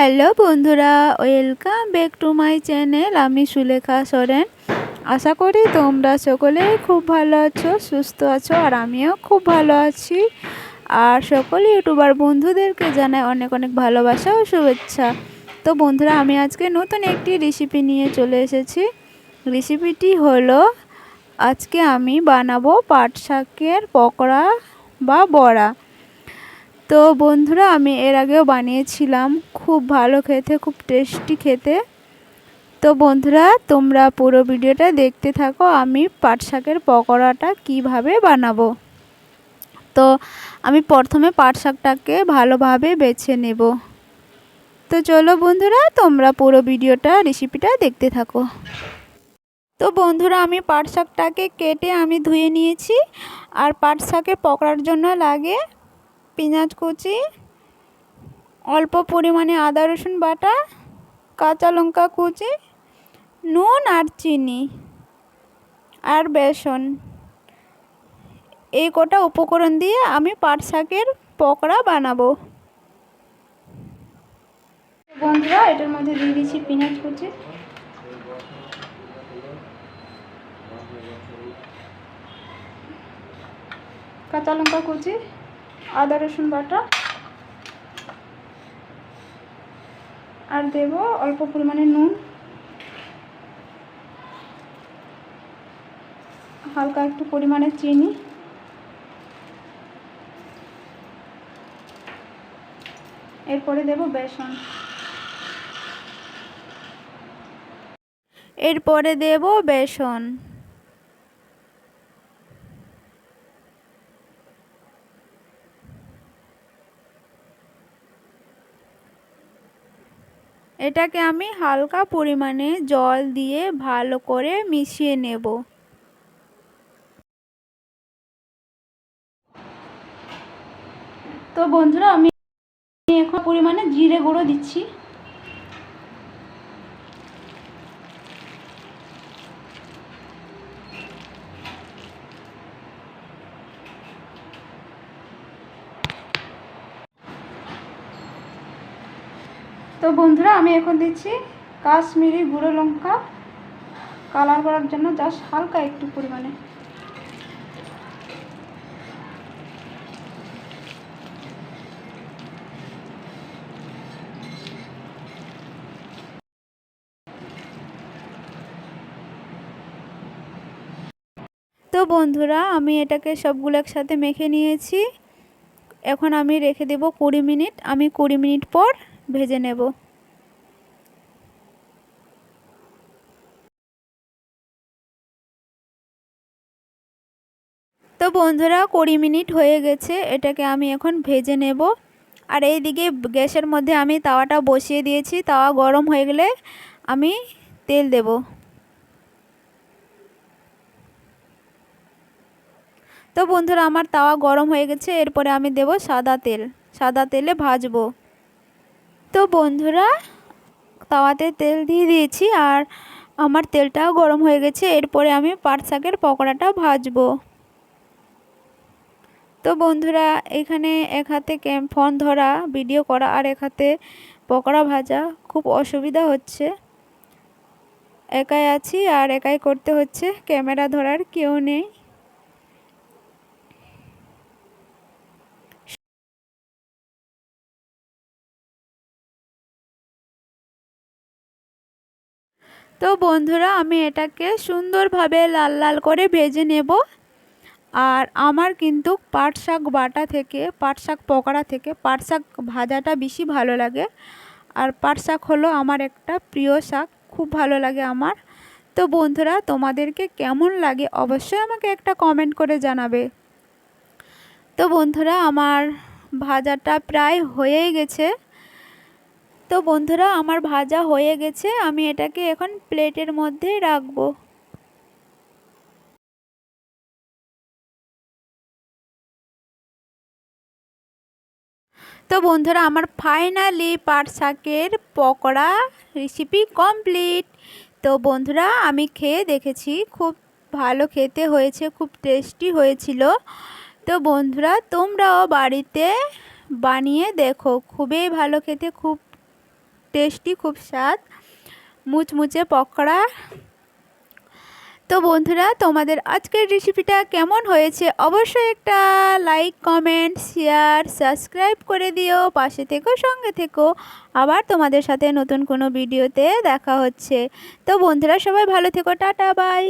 Hello বন্ধুরা, welcome back to my channel. আমি সুলেখা সোরেন। আশা করি তোমরা সকলেই খুব ভালো আছো, সুস্থ আছো, আর আমিও খুব ভালো আছি। আর সকল ইউটিউবার বন্ধুদেরকে জানাই অনেক অনেক ভালোবাসা ও শুভেচ্ছা। তো বন্ধুরা, আমি আজকে নতুন একটি রেসিপি নিয়ে চলে এসেছি। রেসিপিটি হলো, আজকে আমি বানাবো পাট শাকের পকোড়া বা বড়া। তো বন্ধুরা, আমি এর আগেও বানিয়েছিলাম। খুব ভালো খেতে, খুব টেস্টি খেতে। তো বন্ধুরা, তোমরা পুরো ভিডিওটা দেখতে থাকো। আমি পাট শাকের পকোড়াটা কীভাবে বানাবো? তো আমি প্রথমে পাট শাকটাকে ভালোভাবে বেছে নেব। তো চলো বন্ধুরা, তোমরা পুরো ভিডিওটা রেসিপিটা দেখতে থাকো। তো বন্ধুরা, আমি পাট শাকটাকে কেটে আমি ধুয়ে নিয়েছি। আর পাট শাকে পকড়ার জন্য লাগে পেঁয়াজ কুচি, অল্প পরিমাণে আদা, রসুন বাটা, কাঁচা লঙ্কা কুচি, নুন আর চিনি আর বেসন। এই কটা উপকরণ দিয়ে আমি পাট শাকের পকোড়া বানাবো। বন্ধুরা, এটার মধ্যে দিয়ে দিচ্ছি পেঁয়াজ কুচি। কাঁচা লঙ্কা কুচি আদা রসুন বাটা। আর দেব অল্প পরিমাণে নুন। হালকা একটু পরিমাণে চিনি। এরপরে দেব বেসন। এরপরে দেব বেসন। এটাকে আমি হালকা পরিমাণে জল দিয়ে ভালো করে মিশিয়ে নেব। তো বন্ধুরা, আমি এখন পরিমাণে জিরে গুঁড়ো দিচ্ছি। তো বন্ধুরা, আমি এখন দিচ্ছি কাশ্মীরি গুঁড়ো লঙ্কা। কালার করার জন্য জাস্ট হালকা একটু পরিমাণে। তো বন্ধুরা, আমি এটাকে সবগুলো একসাথে মেখে নিয়েছি। এখন আমি রেখে দেব কুড়ি মিনিট। আমি কুড়ি মিনিট পর ভেজে নেব। তো বন্ধুরা, কুড়ি মিনিট হয়ে গেছে, এটাকে আমি এখন ভেজে নেব। আর এই দিকে গ্যাসের মধ্যে আমি তাওয়াটা বসিয়ে দিয়েছি। তাওয়া গরম হয়ে গেলে আমি তেল দেব। তো বন্ধুরা, আমার তাওয়া গরম হয়ে গেছে, এরপরে আমি দেব সাদা তেল। সাদা তেলে ভাজবো। তো বন্ধুরা, তাওয়াতে তেল দিয়ে দিয়েছি আর আমার তেলটাও গরম হয়ে গেছে। এরপরে আমি পাট শাকের পকোড়াটা ভাজবো। তো বন্ধুরা, এখানে এক হাতে ফোন ধরা, ভিডিও করা আর এক হাতে পকোড়া ভাজা। খুব অসুবিধা হচ্ছে। একাই আছি আর একাই করতে হচ্ছে। ক্যামেরা ধরার কেউ নেই। তো বন্ধুরা, আমি এটাকে সুন্দরভাবে লাল লাল করে ভেজে নেব। আর আমার কিন্তু পাট শাক বাটা থেকে, পাট শাক পকোড়া থেকে পাট শাক ভাজাটা বেশি ভালো লাগে। আর পাট শাক হলো আমার একটা প্রিয় শাক, খুব ভালো লাগে আমার। তো বন্ধুরা, তোমাদেরকে কেমন লাগে অবশ্যই আমাকে একটা কমেন্ট করে জানাবে। তো বন্ধুরা, আমার ভাজাটা প্রায় হয়েই গেছে। তো বন্ধুরা, আমার ভাজা হয়ে গেছে। আমি এটাকে এখন প্লেটের মধ্যে রাখব। তো বন্ধুরা, আমার ফাইনালি পাট শাকের পকোড়া রেসিপি কমপ্লিট তো বন্ধুরা, আমি খেয়ে দেখেছি, খুব ভালো খেতে হয়েছে, খুব টেস্টি হয়েছিল। তো বন্ধুরা, তোমরাও বাড়িতে বানিয়ে দেখো, খুবই ভালো খেতে, খুব টেস্টি, খুব স্বাদ। মুচমুচে পকোড়া। তো বন্ধুরা, তোমাদের আজকের রেসিপিটা কেমন হয়েছে অবশ্যই একটা লাইক কমেন্ট শেয়ার সাবস্ক্রাইব করে দিও। পাশে থেকো, সঙ্গে থেকো। আবার তোমাদের সাথে নতুন কোনো ভিডিওতে দেখা হচ্ছে। তো বন্ধুরা, সবাই ভালো থেকো। Tata bye